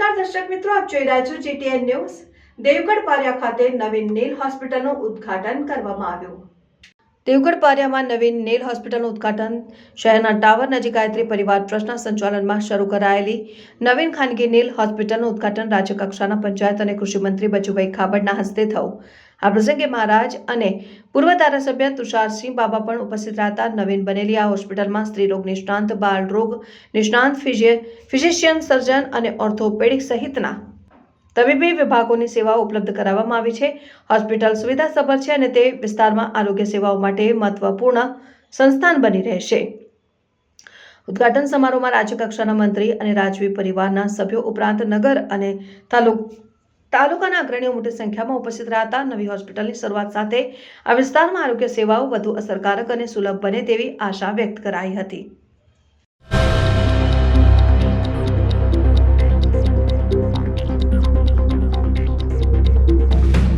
આપ જોઈ રહ્યા છો જીટીએન ન્યૂઝ. દેવગઢ પારિયા ખાતે નવીન નીલ હોસ્પિટલનું ઉદ્ઘાટન કરવામાં આવ્યું. દેવગઢ પારિયામાં નવીન નેલ હોસ્પિટલનું ઉદ્ઘાટન શહેરના ટાવર નજીક ગાયત્રી પરિવાર ટ્રસ્ટના સંચાલનમાં શરૂ કરાયેલી. નવીન ખાનગી નીલ હોસ્પિટલનું ઉદ્ઘાટન રાજ્યકક્ષાના પંચાયત અને કૃષિમંત્રી બચુભાઈ ખાબડના હસ્તે થયું. આ પ્રસંગે મહારાજ અને પૂર્વ ધારાસભ્ય તુષારસિંહ બાબા પણ ઉપસ્થિત રહેતા. નવીન બનેલી આ હોસ્પિટલમાં સ્ત્રીરોગ નિષ્ણાંત, બાળ રોગ નિષ્ણાંત ફિઝિશિયન સર્જન અને ઓર્થોપેડિક સહિતના તબીબી વિભાગોની સેવાઓ ઉપલબ્ધ કરાવવામાં આવી છે. હોસ્પિટલ સુવિધાસભર છે અને તે વિસ્તારમાં આરોગ્ય સેવાઓ માટે મહત્વપૂર્ણ સંસ્થાન બની રહેશે. ઉદ્ઘાટન સમારોહમાં રાજ્યકક્ષાના મંત્રી અને રાજવી પરિવારના સભ્યો ઉપરાંત નગર અને તાલુક તાલુકાના અગ્રણીઓ મોટી સંખ્યામાં ઉપસ્થિત રહ્યા નવી હોસ્પિટલની શરૂઆત સાથે આ વિસ્તારમાં આરોગ્ય સેવાઓ વધુ અસરકારક અને સુલભ બને તેવી આશા વ્યક્ત કરાઈ હતી.